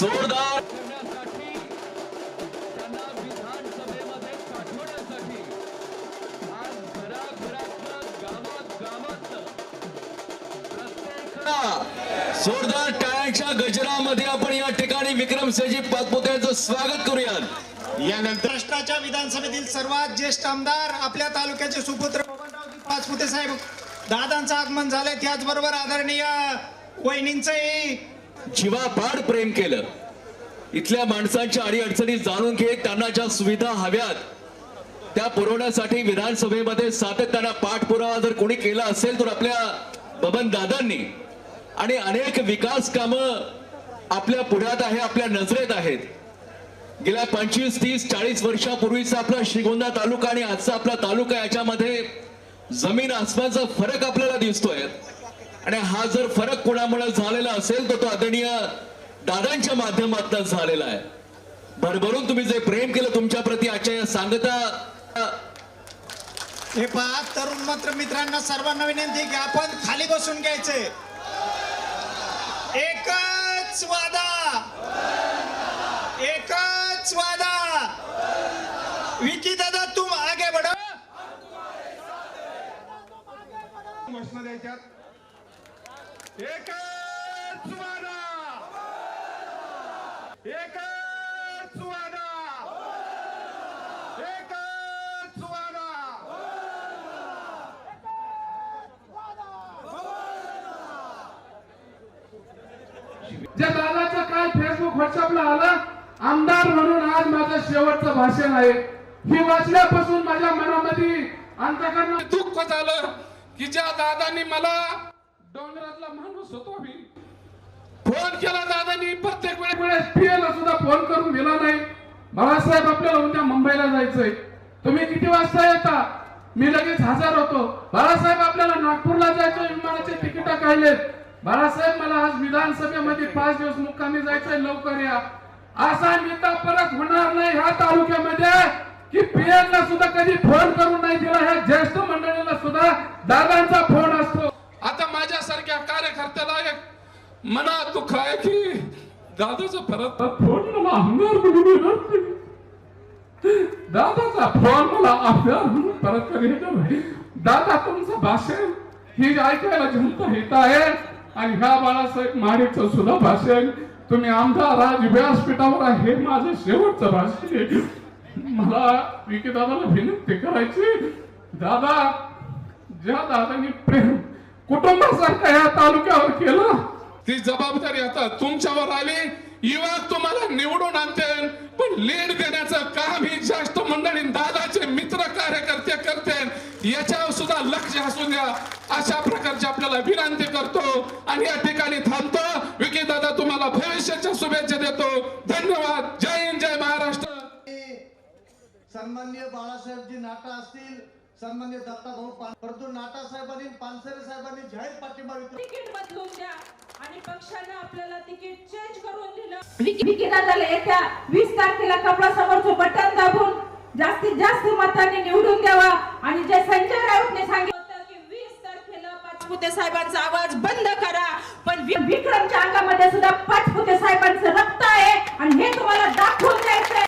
जोरदार. जोरदार टाळ्यांच्या गजरामध्ये आपण या ठिकाणी विक्रम सेजी पाचपुत्यांचं स्वागत करूयात. यानंतर महाराष्ट्राच्या विधानसभेतील सर्वात ज्येष्ठ आमदार आपल्या तालुक्याचे सुपुत्र पाचपुते साहेब दादांचं आगमन झालंय. त्याचबरोबर आदरणीय वहिनींचंही जीवापाड प्रेम केलं. इथल्या माणसांच्या अडीअडचणी जाणून घेत त्यांना ज्या सुविधा हव्यात त्या पुरवण्यासाठी विधानसभेमध्ये सातत्यानं पाठपुरावा जर कोणी केला असेल तर आपल्या बबन दादांनी. आणि अनेक विकास कामं आपल्या पुढ्यात आहे आपल्या नजरेत आहेत. गेल्या पंचवीस तीस चाळीस वर्षापूर्वीचा आपला श्रीगोंदा तालुका आणि आजचा आपला तालुका याच्यामध्ये जमीन आसमानचा फरक आपल्याला दिसतोय. आणि हा जर फरक कोणामुळे झालेला असेल तर तो आदरणीय दादांच्या माध्यमातून झालेला आहे भरभरून तुम्ही जे प्रेम केलं तुमच्या प्रती आजच्या या सांगता हे पहा तरुण मात्र मित्रांना सर्वांना विनंती की आपण खाली बसून घ्यायचे एकच वादा एकच वादा विकी दादा तुम आगे बढो घोषणा द्यायच्यात एकच वादा एकच वादा एकच वादा जे दादाचं काल फेसबुक व्हॉट्सअपला आलं? आमदार म्हणून आज माझं शेवटचं भाषण आहे. ही वाचल्यापासून माझ्या मनामध्ये अंतकरणात दुःख झालं की ज्या दादांनी मला डोंगरातला माणूस होतो मी फोन केला दादानी प्रत्येक वेळेस पीएला सुद्धा फोन करून दिला नाही. बाळासाहेब आपल्याला उद्या मुंबईला जायचंय. तुम्ही किती वाजता येता? मी लगेच हजर होतो. बाळासाहेब आपल्याला नागपूरला जायचं विमानाचे तिकीट काढलेत. बाळासाहेब मला आज विधानसभेमध्ये पाच दिवस मुक्कामी जायचंय लवकर या. असा नेता परत होणार नाही ह्या तालुक्यामध्ये. की पीएला सुद्धा कधी फोन करून नाही दिला ह्या ज्येष्ठ मंडळीला सुद्धा दादांचा फोन असतो. आता माझ्यासारख्या कार्यकर्त्याला एक मनात दुःख आहे की दादाचा परत फोन मला अंगार म्हणून येणार दादाचा फोन मला आमदार म्हणून परत कधी दादा तुमचं भाषण ही ऐकायला जनता येत आहे. आणि ह्या बाळासाहेब माडेचं सुद्धा भाषण तुम्ही आमदार राज व्यासपीठावर आहे. हे माझं शेवटचं भाषण आहे. मला विकी दादाला विनंती करायची. दादा ज्या दादांनी प्रेम कुटुंबासारखं या तालुक्यावर केलं ती जबाबदारी आता तुमच्यावर आली. युवा तुम्हाला निवडून आणते पण लीड देण्याचं काम ही जास्त मंडळी दादाचे मित्र कार्यकर्ते करते याच्यावर सुद्धा लक्ष असू द्या अशा प्रकारची आपल्याला विनंती करतो आणि या ठिकाणी थांबतो. विकी दादा तुम्हाला भविष्याच्या शुभेच्छा देतो. धन्यवाद. जय हिंद जय महाराष्ट्र. सन्मान्य बाळासाहेबजी नाटा असतील. सन्मान्य दत्ताभाऊ पान परंतु नाटा साहेबांनी पानसरे साहेबांनी जाहीर पाठिंबा तिकीट बदलून द्या आणि पक्षानं आपल्याला तिकीट चेंज करून दिलं. विकी दादाला येत्या वीस तारखेला कपडा समोरचं बटन दाबून जास्तीत जास्त मतांनी निवडून द्यावा आणि जे संजय राऊतने सांगितलं होतं की वीस तारखेला पाचपुते साहेबांचा आवाज बंद करा. पण विक्रमच्या अंगामध्ये सुद्धा पाचपुते साहेबांचं रक्त आहे आणि हे तुम्हाला दाखवून द्यायचंय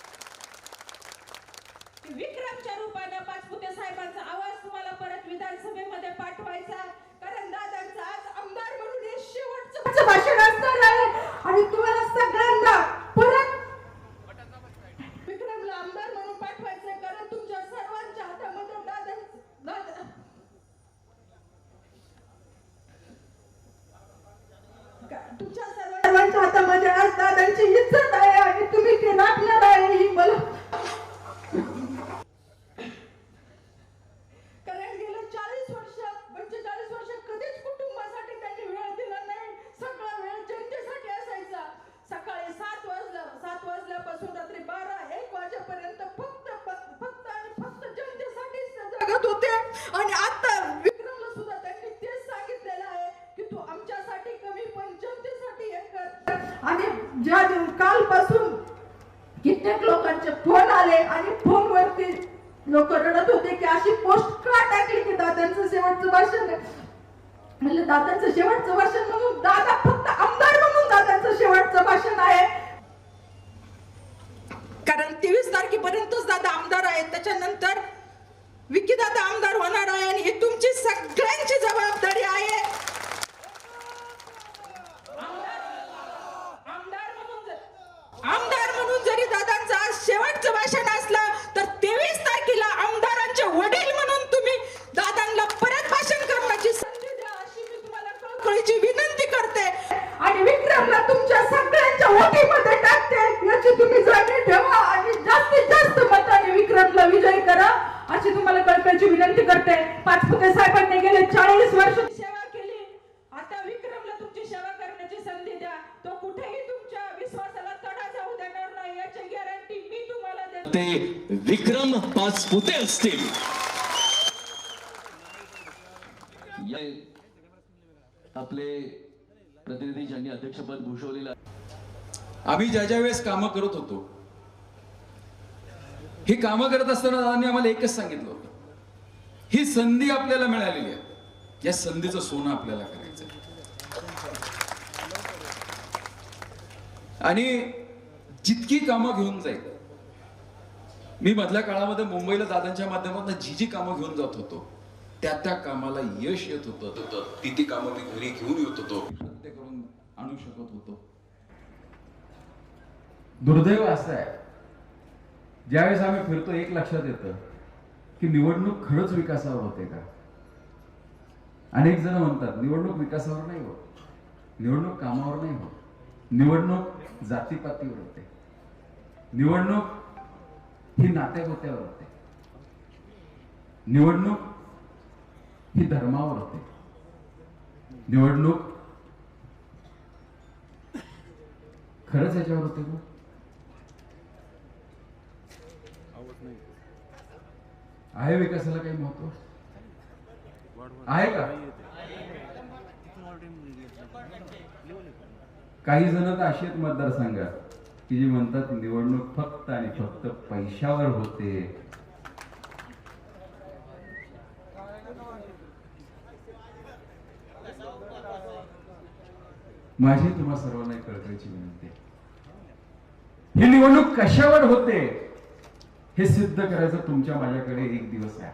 विक्रमच्या रूपाने पाचपुते साहेबांचा आवाज तुम्हाला परत विधानसभेमध्ये पाठवायचा कारण दादांचं आज आमदार म्हणून हे शेवटचं भाषण असणार आहे आणि तुम्हाला सगळ्यांना परत विक्रमला आमदार म्हणून पाठवायचंय कारण तुमच्या सर्वांच्या हातामध्ये दादा दादा तुमच्या सर्वांच्या हातामध्ये आज दादांची इज्जत आहे आणि तुम्ही ते राखणार आहे ही मला कारण गेलं चाळीस वर्ष पंचेचाळीस वर्ष कधीच कुटुंबासाठी त्यांनी वेळ दिला नाही सगळा वेळ जनतेसाठी असायचा सकाळी सात वाजल्या सात वाजल्यापासून रात्री बारा एक वाजेपर्यंत फक्त फक्त आणि फक्त जनतेसाठीच ते जगत होते आणि आता विक्रमला सुद्धा त्यांनी तेच सांगितलेलं आहे की तू आमच्यासाठी कमी पण जनतेसाठी हे कर. आणि ज्या कालपासून कित्येक लोकांचे फोन आले आणि फोनवरती लोक रडत होते की अशी पोस्ट का टाकली की दादांचं शेवटचं भाषण? आहे दादांचं शेवटचं भाषण म्हणून दादा फक्त आमदार म्हणून दादांचं शेवटचं भाषण आहे. कारण तेवीस तारखेपर्यंतच दादा आमदार आहेत. त्याच्यानंतर विकी दादा आमदार ही तुमची सगळ्यांची जबाबदारी आहे आमदार म्हणून जर- आमदार म्हणून जरी दादांचं आज शेवटचं भाषण असलं तर तेवीस तारखेला आमदारांचे वडील म्हणून तुम्ही दादांना परत भाषण करण्याची संधी द्या अशी मी तुम्हाला कळकळीची विनंती करते आणि विक्रमला तुमच्या सगळ्यांच्या वोटीमध्ये टाकते याची तुम्ही जाणीव ठेवा आणि जास्तीत जास्त मताने विक्रमला विजय करा अशी तुम्हाला कळकळीची विनंती करते पाचपुते साहेबांनी गेले चाळीस वर्ष सेवा केली. आता विक्रमला तुमची सेवा करण्याची संधी द्या. तो कुठेही तुमच्या विश्वासाला तडा जाऊ देणार नाही याची गॅरंटी मी तुम्हाला देते. ते विक्रम पाचपुते असतील. या- आपले प्रतिनिधी ज्यांनी अध्यक्षपद भूषवलेलं आहे, आम्ही ज्या ज्या वेळेस कामं करत होतो ही कामं करत असताना दादांनी आम्हाला एकच सांगितलं. ही संधी आपल्याला मिळालेली आहे. या संधीचं सोनं आपल्याला करायचं आणि जितकी कामं घेऊन जाईल मी मधल्या काळामध्ये मुंबईला दादांच्या माध्यमातून जी जी कामं घेऊन जात होतो त्या त्या कामाला यश येत होतं. ती ती कामं मी घरी घेऊन येत होतो. सत्य करून आणू शकत होतो. दुर्दैव असं आहे. ज्यावेळेस आम्ही फिरतो एक लक्षात येतं की निवडणूक खरंच विकासावर होते का? अनेक जण म्हणतात निवडणूक विकासावर नाही होत. निवडणूक कामावर नाही होत. निवडणूक जातीपातीवर होते. निवडणूक ही नात्यागोत्यावर होते. निवडणूक ही धर्मावर होते. निवडणूक खरंच याच्यावर होते का? आहे विकासाला काही महत्त्व? आहे का? काही जण तर अशी आहेत मतदारसंघात की जे म्हणतात निवडणूक फक्त आणि फक्त पैशावर होते. माझी तुम्हा सर्वांना एक कळकळीची विनंती ही निवडणूक कशावर होते? हे सिद्ध करायचं तुमच्या माझ्याकडे एक दिवस आहे.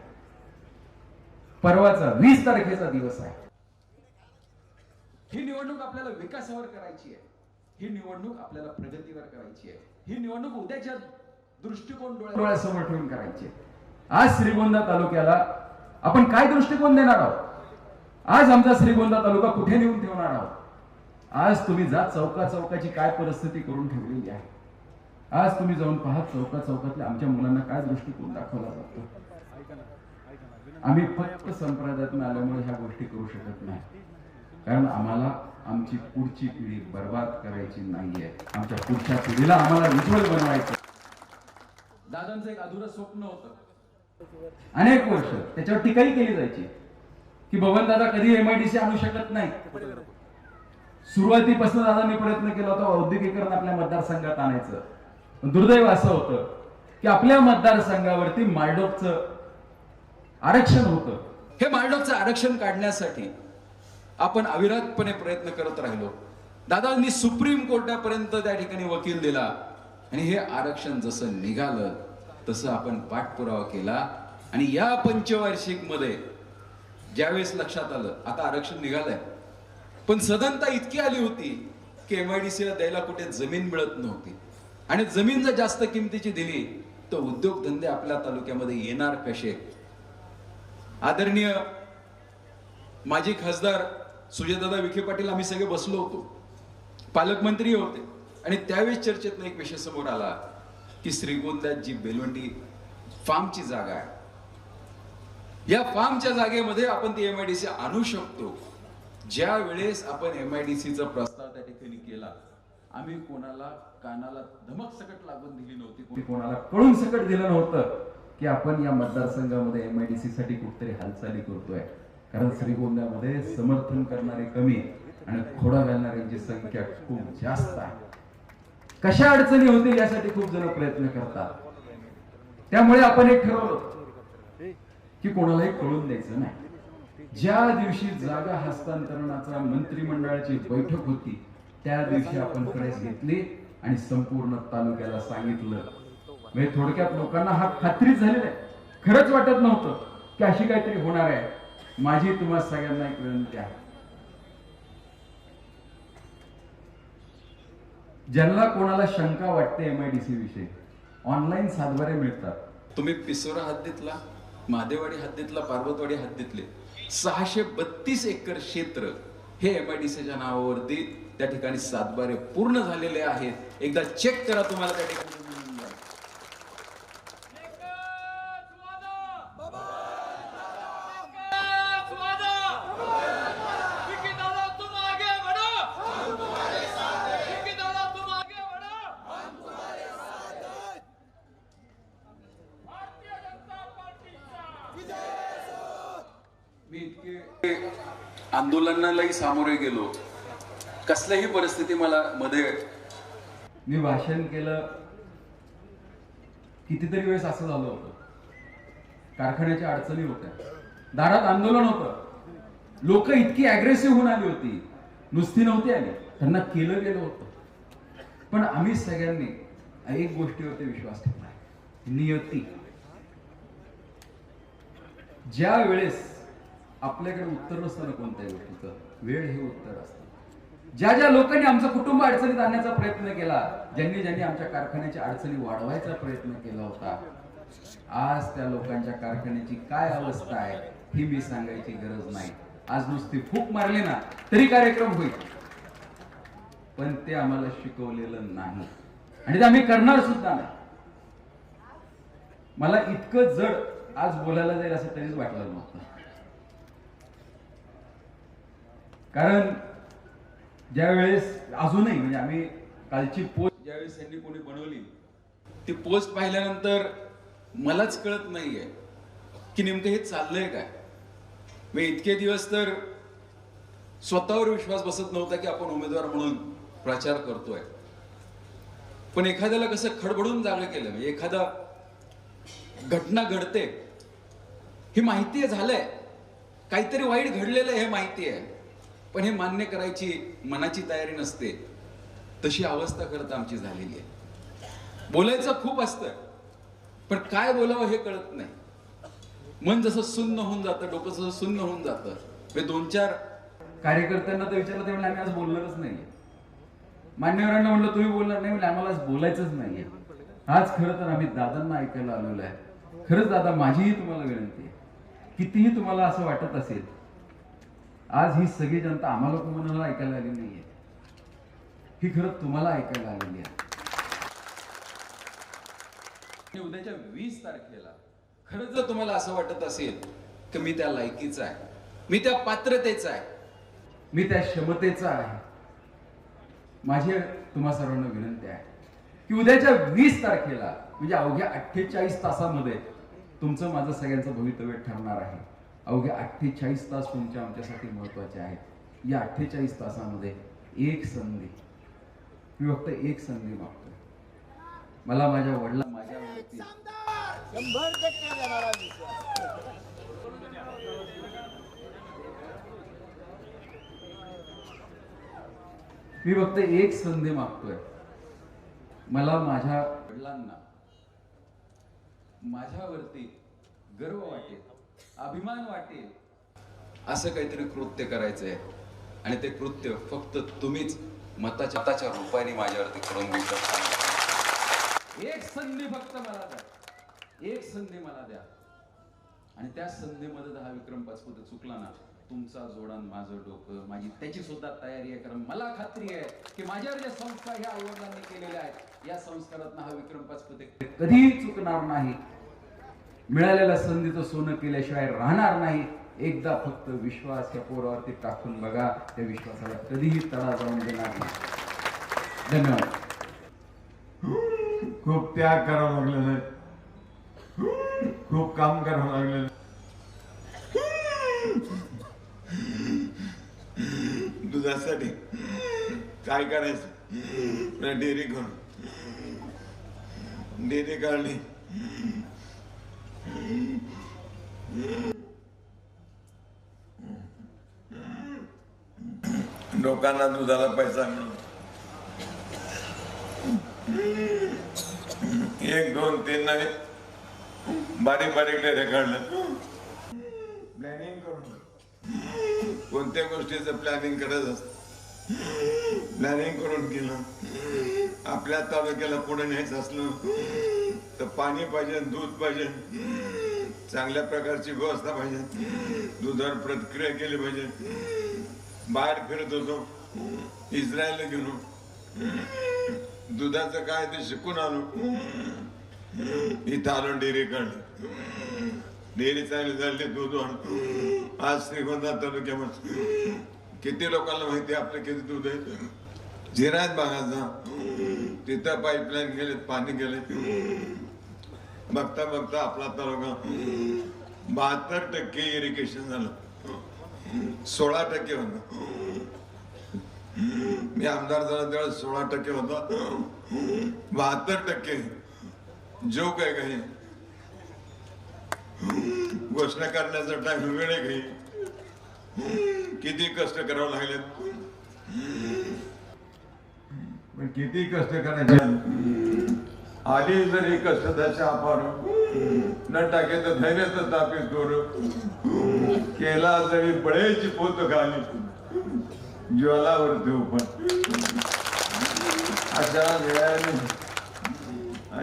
परवाचा वीस तारखेचा दिवस आहे. ही निवडणूक आपल्याला विकासावर करायची आहे. ही निवडणूक आपल्याला प्रगतीवर करायची आहे. ही निवडणूक उद्याच्या दृष्टिकोन डोळ्यासमोर ठेवून करायची आहे. आज श्रीगोंदा तालुक्याला आपण काय दृष्टिकोन देणार आहोत? आज आमचा श्रीगोंदा तालुका कुठे नेऊन ठेवणार आहोत? आज तुम्ही जात चौका चौकाची काय परिस्थिती करून ठेवलेली आहे? आज तुम्ही जाऊन पाहत चौका चौकातल्या आमच्या मुलांना काय दृष्टिकोन दाखवला जातो? आम्ही फक्त संप्रदायातून आल्यामुळे ह्या गोष्टी करू शकत नाही. कारण आम्हाला आमची पुढची पिढी बर्बाद करायची नाहीये. आमच्या पुढच्या पिढीला आम्हाला उज्ज्वल बनवायचं दादांचं एक अधुरं स्वप्न होत. अनेक वर्ष त्याच्यावर टीकाही केली जायची. की बबन दादा कधी एमआयडीसी आणू शकत नाही. सुरुवातीपासून दादांनी प्रयत्न केला होता औद्योगिकरण आपल्या मतदारसंघात आणायचं. दुर्दैव असं होतं की आपल्या मतदारसंघावरती मार्डोकचं आरक्षण होतं. हे मार्डोकचं आरक्षण काढण्यासाठी आपण अविरतपणे प्रयत्न करत राहिलो. दादांनी सुप्रीम कोर्टापर्यंत त्या ठिकाणी वकील दिला आणि हे आरक्षण जसं निघालं तसं आपण पाठपुरावा केला. आणि या पंचवार्षिकमध्ये ज्यावेळेस लक्षात आलं आता आरक्षण निघालंय. पण सदनता इतकी आली होती की एमआयडीसीला द्यायला कुठे जमीन मिळत नव्हती. आणि जमीन जर जास्त किमतीची दिली तर उद्योगधंदे आपल्या तालुक्यामध्ये येणार कसे? आदरणीय माजी खासदार सुजयदादा विखे पाटील आम्ही सगळे बसलो होतो. पालकमंत्री होते. आणि त्यावेळेस चर्चेतनं एक विषय समोर आला की श्रीगोंद्यात जी बेलवंडी फार्मची जागा आहे. या फार्मच्या जागेमध्ये आपण ती एमआयडीसी आणू शकतो. ज्या वेळेस आपण एमआयडीसीचा प्रस्ताव डी ठिकाणी आम्ही कोणाला कानाला धमक सकट लागून दिली नव्हती. कोणाला कळून सकट दिलं नव्हतं की आपण या मतदारसंघामध्ये एम आय डी सी साठी कुठतरी हालचाली करतोय. कारण श्रीगोंद्यामध्ये समर्थन करणारे कमी आणि खोडा घालणाऱ्यांची संख्या खूप जास्त आहे. कशा अडचणी होतील यासाठी खूप जण प्रयत्न करतात. त्यामुळे आपण एक ठरवलं की कोणालाही कळून द्यायचं नाही. ज्या दिवशी जागा हस्तांतरणाचा मंत्रिमंडळाची बैठक होती त्या दिवशी आपण प्रेस घेतली आणि संपूर्ण तालुक्याला सांगितलं. म्हणजे थोडक्यात लोकांना हा खात्रीच झालेला आहे. खरंच वाटत नव्हतं की अशी काहीतरी होणार आहे. माझी तुम्हा सगळ्यांना एक विनंती आहे. ज्यांना कोणाला शंका वाटते एम आयडीसी विषयी ऑनलाईन सातबारे मिळतात. तुम्ही पिसोरा हद्दीतला महादेवाडी हद्दीतला पार्वतवाडी हद्दीतले सहाशे बत्तीस एकर क्षेत्र हे एमआयडीसीच्या नावावरती त्या ठिकाणी सातबारे पूर्ण झालेले आहेत. एकदा चेक करा तुम्हाला त्या ठिकाणी. मी इतके आंदोलनालाही सामोरे गेलो. कसल्याही परिस्थिती मला मध्ये मी भाषण केलं. कितीतरी वेळेस असं झालं होतं. कारखान्याच्या अडचणी होत्या. दारात आंदोलन होतं. लोक इतकी अग्रेसिव्ह होऊन आली होती. नुसती नव्हती आली. त्यांना केलं गेलं होतं. पण आम्ही सगळ्यांनी एक गोष्टीवरती विश्वास ठेवला. नियती. ज्या वेळेस आपल्याकडे उत्तर नसतं ना कोणत्याही गोष्टीचं वेळ हे उत्तर असतं. ज्या ज्या लोकांनी आमचं कुटुंब अडचणीत आणण्याचा प्रयत्न केला ज्यांनी ज्यांनी आमच्या कारखान्याच्या अडचणी वाढवायचा प्रयत्न केला होता आज त्या लोकांच्या कारखान्याची काय अवस्था आहे ही मी सांगायची गरज नाही. आज नुसती फूक मारली ना तरी कार्यक्रम होईल. पण ते आम्हाला शिकवलेलं नाही. आणि ते आम्ही करणार सुद्धा नाही. मला इतकं जड आज बोलायला जाईल असं तरीच वाटलं नव्हतं. कारण ज्यावेळेस अजूनही म्हणजे आम्ही कालची पोस्ट ज्यावेळेस यांनी कोणी बनवली ती पोस्ट पाहिल्यानंतर मलाच कळत नाहीये की नेमकं हे चाललंय काय. मी इतके दिवस तर स्वतःवर विश्वास बसत नव्हता की आपण उमेदवार म्हणून प्रचार करतोय. पण एखाद्याला कसं खडबडून जागं केलं म्हणजे एखादा घटना घडते ही माहिती आहे झालंय. काहीतरी वाईट घडलेलं आहे हे माहिती आहे पण हे मान्य करायची मनाची तयारी नसते. तशी अवस्था खरं तर आमची झालेली आहे. बोलायचं खूप असतं पण काय बोलावं हे कळत नाही. मन जसं सुन्न होऊन जातं डोकं जसं सुन्न होऊन जातं. हे दोन चार कार्यकर्त्यांना तर विचारलं ते म्हणले आम्ही आज बोलणारच नाहीये. मान्यवरांना म्हणलं तुम्ही बोलणार नाही. म्हणजे आम्हाला आज बोलायचंच नाहीये. आज खरं तर आम्ही दादांना ऐकायला आलेलो आहे. खरंच दादा माझीही तुम्हाला विनंती आहे. कितीही तुम्हाला असं वाटत असेल आज ही सगळी जनता आम्हाला कोणाला ऐकायला आली नाहीये. ही खरं तुम्हाला ऐकायला आलेली आहे. उद्याच्या वीस तारखेला खरंच जर तुम्हाला असं वाटत असेल की मी त्या लायकीचा आहे मी त्या पात्रतेचा आहे मी त्या क्षमतेचा आहे माझी तुम्हा सर्वांना विनंती आहे की उद्याच्या वीस तारखेला म्हणजे अवघ्या अठ्ठेचाळीस तासामध्ये तुमचं माझं सगळ्यांचं भवितव्य ठरणार आहे. अवघ्या अठ्ठेचाळीस तास तुमच्या आमच्यासाठी महत्त्वाचे आहेत. या अठ्ठेचाळीस तासामध्ये एक संधी मी फक्त एक संधी मागतोय. मला माझ्या वडिला माझ्यावरती मी फक्त एक संधी मागतोय. मला माझ्या वडिलांना माझ्यावरती गर्व वाटेल. अभिमान वाटेल. असं काहीतरी कृत्य करायचंय. आणि ते कृत्य फक्त तुम्हीच मताच्या मताच्या रूपाने माझ्यावरती करून देऊ शकता. एक संधी फक्त मला द्या. एक संधी मला द्या. आणि त्या संधीमध्ये हा विक्रम पाचपुते चुकला ना तुमचा जोडान माझं डोकं माझी त्याची सुद्धा तयारी आहे. कारण मला खात्री आहे की माझ्यावर ज्या संस्कार ह्या आईवडिलांनी केलेल्या आहेत या संस्कारात हा विक्रम पाचपुते कधीही चुकणार नाही. मिळालेल्या संधीचं सोनं केल्याशिवाय राहणार नाही. एकदा फक्त विश्वास या पोरावरती टाकून बघा. त्या विश्वासाला कधीही तडा जाऊन देणार नाही. धन्यवाद. खूप त्याग करावा लागलेला आहे. खूप काम करावं लागलेलं दुधासाठी काय करायचं? डेअरी करून डेअरी काढली. लोकांना दुधाला पैसा मिळतो एक दोन तीन नाही. बारीक बारीक डेरे काढलं. प्लॅनिंग करून. कोणत्या गोष्टीचं प्लॅनिंग करत असत? प्लॅनिंग करून केलं. आपल्या तालुक्याला पुढे न्यायचं असलं तर पाणी पाहिजे दूध पाहिजे. चांगल्या प्रकारची व्यवस्था पाहिजे. दुधावर प्रतिक्रिया केली पाहिजे. बाहेर फिरत होतो. इस्रायलला गेलो दुधाचं काय ते शिकून आलो. इथं आलो डेअरी काढली. डेअरी चांगली झाली दूध वाढ आज श्रीगोंदा तालुक्यामध्ये किती लोकांना माहिती आहे आपलं किती दूध आहे? जिरायत भागाचा तिथं पाईपलाईन गेले पाणी गेले. बघता बघता आपला तालुका. बहात्तर टक्के इरिगेशन झालं. सोळा टक्के होतं. मी आमदार झाला त्यावेळेस सोळा टक्के होता. बहात्तर टक्के. जो काय काही. घोषणा करण्याचा टाइम वेळ आहे काही. किती कष्ट करावं लागले? पण किती कष्ट करायचे? आधी जरी कष्ट त्याच्या अपार न टाके तर धैर्यच तापी करू. केला जरी बळेची पोत घाली ज्वालावरती पण. अशा वेळाने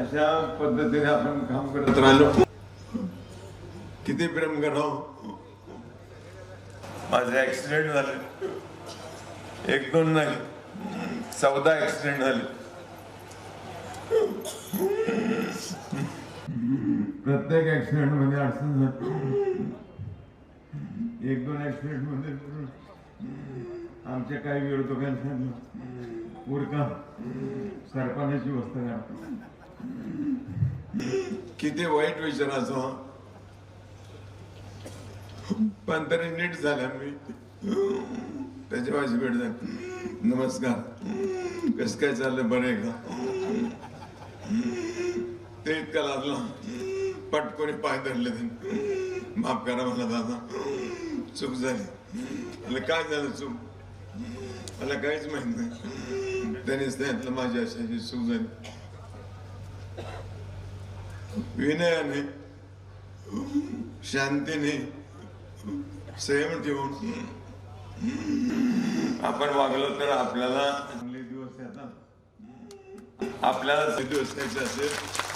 अशा पद्धतीने आपण काम करत राहिलो किती प्रेम करावं माझे ऍक्सिडेंट झाले. एक दोन नाही चौदा ऍक्सिडेंट झाले. प्रत्येक ऍक्सिडेंटमध्ये अडचण झाली. एक दोन ऍक्सिडेंटमध्ये आमच्या काही विरोधकांनी सांगितलं. उरका. सरपणाची वस्त किती वाईट विचारायचो पण तरी नीट झाल्या मी. त्याच्या माझी भेट झाली. नमस्कार. कस काय चाललं बरं का? ते इतका लादलं पटकोनी पाय धरले त्यांनी माफ करा मला दादा. चूक झाली. काय झालं चूक? मला काहीच माहीत नाही. त्यांनीच त्यातलं माझी अशाची चूक झाली. विनयाने शांतीने संयम ठेवून आपण वागलो तर आपल्याला दिवस येतात. आपल्याला ते दिवस यायचे असेल.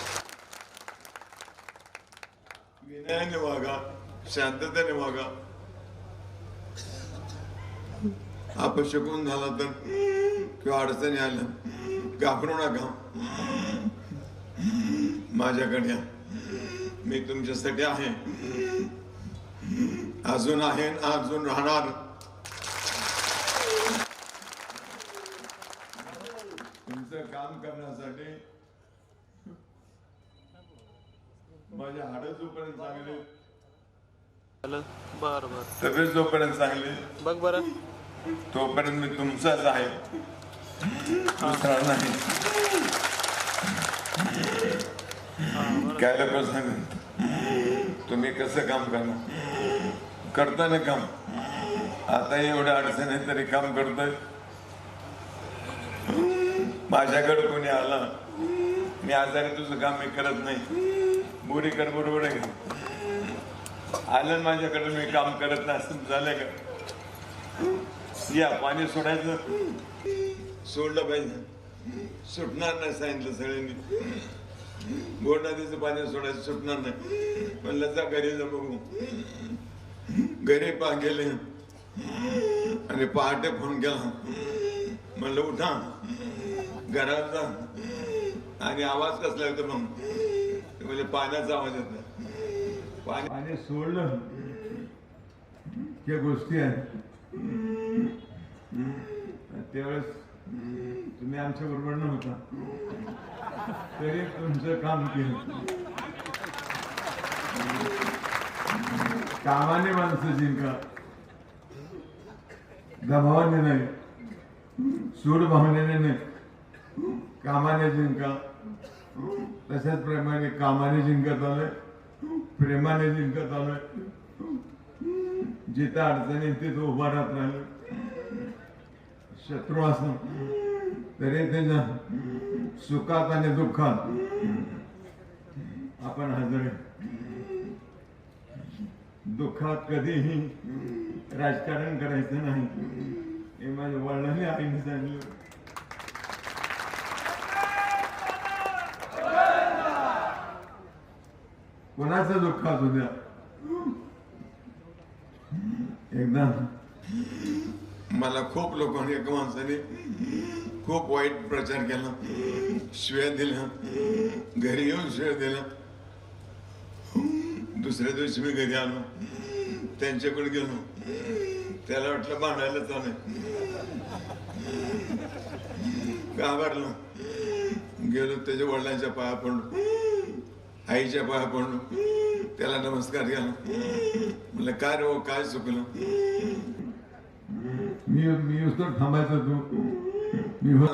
विनयाने वागा शांततेने वागा अपशकून झाला तर किंवा अडचणी आल्या घाबरू नका माझ्याकडे मी तुमच्यासाठी आहे अजून आहे अजून राहणार तुमचं काम करण्यासाठी माझे हाड जोपर्यंत चांगले. बर बर. तब्येत जोपर्यंत चांगली. बघ बरं. तोपर्यंत मी तुमचाच आहे. दुसरा नाही. काय लोक सांगत तुम्ही कसं काम करणार? करताना काम. आता एवढ्या अडचण आहे तरी काम करतोय. माझ्याकडे कोणी आला? मी आजारी तुझं काम मी करत नाही. बुरी बरोबर आहे आलं माझ्याकडे मी काम करत नाही झालं झालंय का? या पाणी सोडायचं? सोडलं पाहिजे. सुटणार नाही सांगितलं सगळ्यांनी. बोट नदीचं पाणी सोडायचं सुटणार नाही. म्हणलं जा घरी जा बघू. घरी पा गेले. आणि पहाटे फोन केला. म्हणलं उठा. घरात जा. आणि आवाज कसला येतो मग? म्हणजे पाण्याचा आवाज येत पाणी पाणी सोडलं. त्या गोष्टी आहेत. त्यावेळेस तुम्ही आमच्या बरोबर नव्हता. तरी तुमचं काम केलं. कामाने माणसं जिंका दबावाने नाही. सूड भावनेने नाही. कामाने जिंका तशाच प्रमाणे कामाने जिंकत आलोय प्रेमाने जिंकत आलोय. जिथं अडचणी तिथं उभा राहत राहिलो शत्रू असण तरी त्यांना सुखात आणि दुःखात. आपण हजर. दुःखात कधीही राजकारण करायचं नाही. हे माझ्या वडिलांनी आईने सांगितलं. कोणाचं दुःख असू द्या एकदा. मला खूप लोकांनी एका माणसाने खूप वाईट प्रचार केला. शिव्या दिल्या घरी येऊन शिव्या दिला. दुसऱ्या दिवशी मी घरी आलो. त्यांच्याकडे गेलो. त्याला वाटलं भांडायला चालू घाबरलो. गेलो त्याच्या वडिलांच्या पाया पडलो. आईच्या पाया पडलो. त्याला नमस्कार केला. म्हणलं काय रे हो, काय चुकलं? मी मी थांबायचं तू मी हो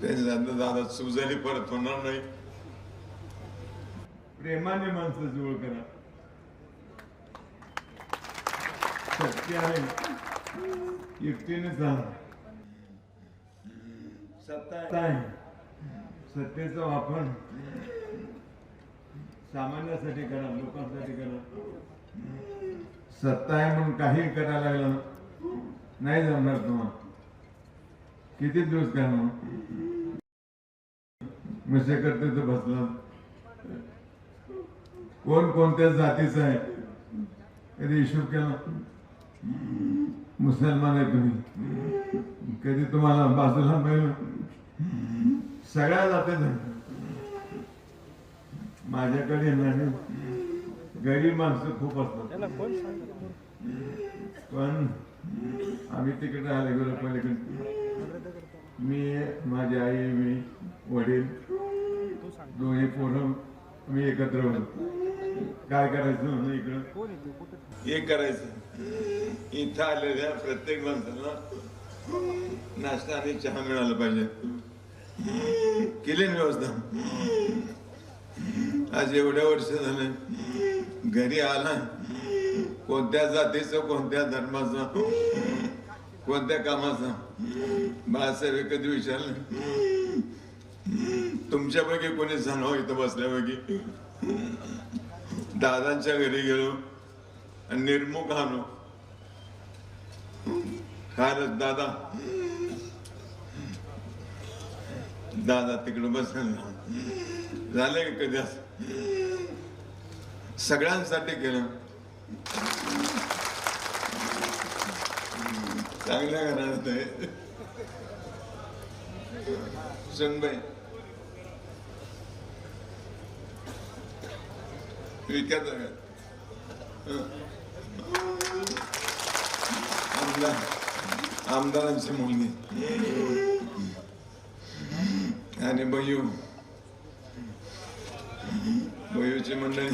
त्याच्या दादा दादा सुजाली परत होणार नाही. प्रेमाने माणसाची ओळख करा. शक्य आहे. एकटीने सत्ता आहे. सत्तेचा वापर. सामान्यासाठी करा लोकांसाठी करा. सत्ता आहे म्हणून काही करायला लागलं नाही जमणार तुम्हाला. किती दिवस करणार मसे करते तर बसला. कोण कोणत्या जातीचं आहे? कधी हिशोब केला? मुसलमान आहे तुम्ही. कधी तुम्हाला बाजूला मिळलं? सगळ्या जातीचं माझ्याकडे येणारे गरीब माणसं खूप असतात. पण आम्ही तिकडे आले गेलो पलीकडे. मी माझी आई मी वडील दोन्ही पोरं मी एकत्र होतो. काय करायचं म्हणून इकडं? हे करायचं. इथं आलेल्या प्रत्येक माणसाला नाश्ता आणि चहा मिळाला पाहिजे. केली व्यवस्था. आज एवढ्या वर्ष झाले घरी आला. कोणत्या जातीचं कोणत्या धर्माचं कोणत्या कामाचं? बाळासाहेब कधी विचारलं. तुमच्यापैकी कोणी सांगावं हो इथं बसल्यापैकी? दादांच्या घरी गेलो आणि निर्मुख आलो. काय दादा. दादा तिकडं बसला. झाले कधी असं? सगळ्यांसाठी केलं. चांगल्या घरात आहे सुनबाई विकत आमदार आमदारांची मुलगी. आणि बयू बयूची मंडळी